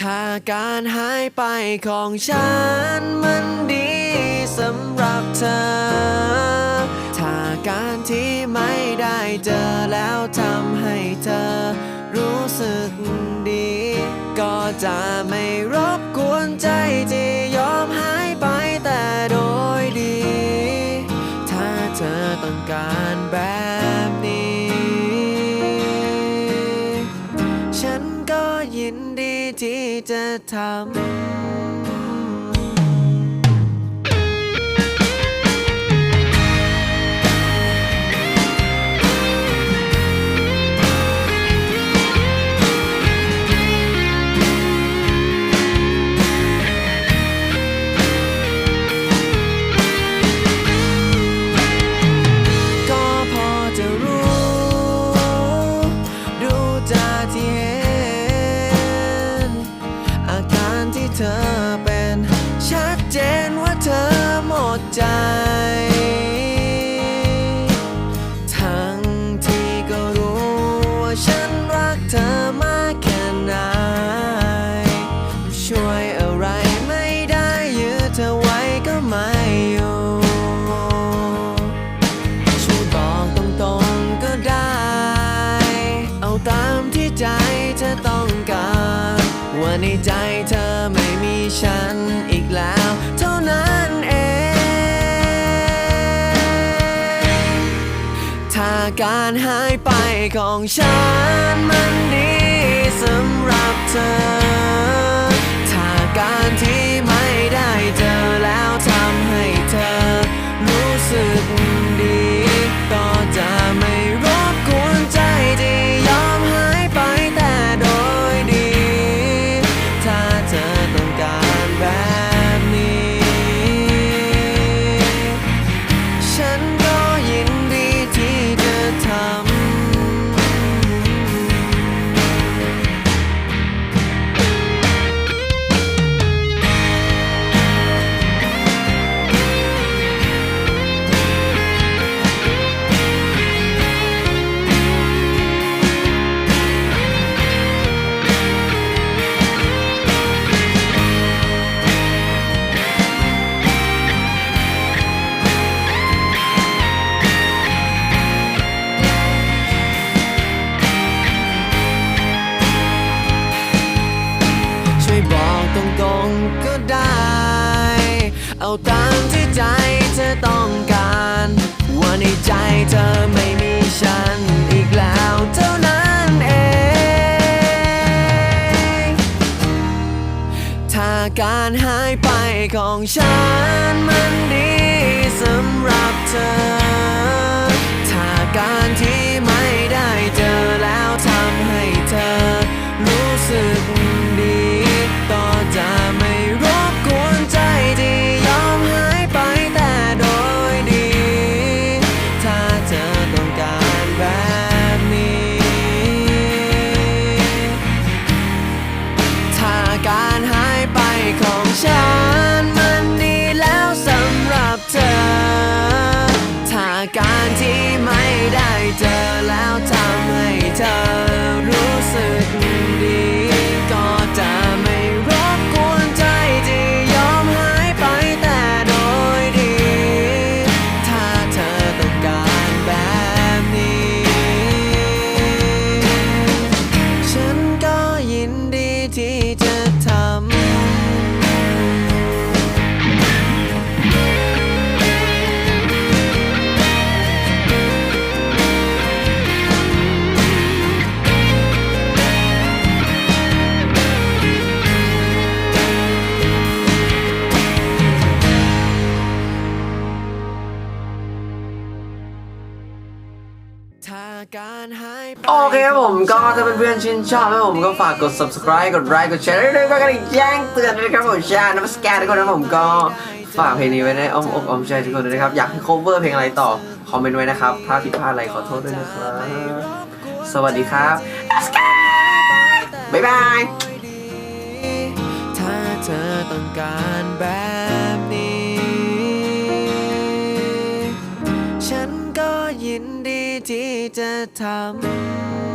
ถ้าการหายไปของฉันมันดีสำหรับเธอ ถ้าการที่ไม่ได้เจอแล้วทำให้เธอรู้สึกดี ก็จะไม่รบ จะทำ ฉันอีกแล้ว เท่านั้นเอง ถ้าการหายไปของฉันมันดีสำหรับเธอ เอาตามที่ใจเธอต้องการ ว่าในใจเธอไม่มีฉันอีกแล้วเท่านั้นเอง ถ้าการหายไปของฉันมันดี โอเคครับผมก็ถ้าเพื่อนๆชื่นชอบนะผมก็ฝากกด subscribe กดไลค์กดแชร์ด้วยๆก็กระดิ่งแจ้งเตือนด้วยนะครับผมชานับสแกนทุกคนนะผมก็ฝากเพลงนี้ไว้ในอ้อมอกอ้อมใจทุกคนด้วยนะครับ อยากให้ cover เพลงอะไรต่อ คอมเมนต์ไว้นะครับ ถ้าผิดพลาดอะไรขอโทษด้วยนะครับ สวัสดีครับบ๊ายบายถ้าเธอต้องการแบบ จะทำ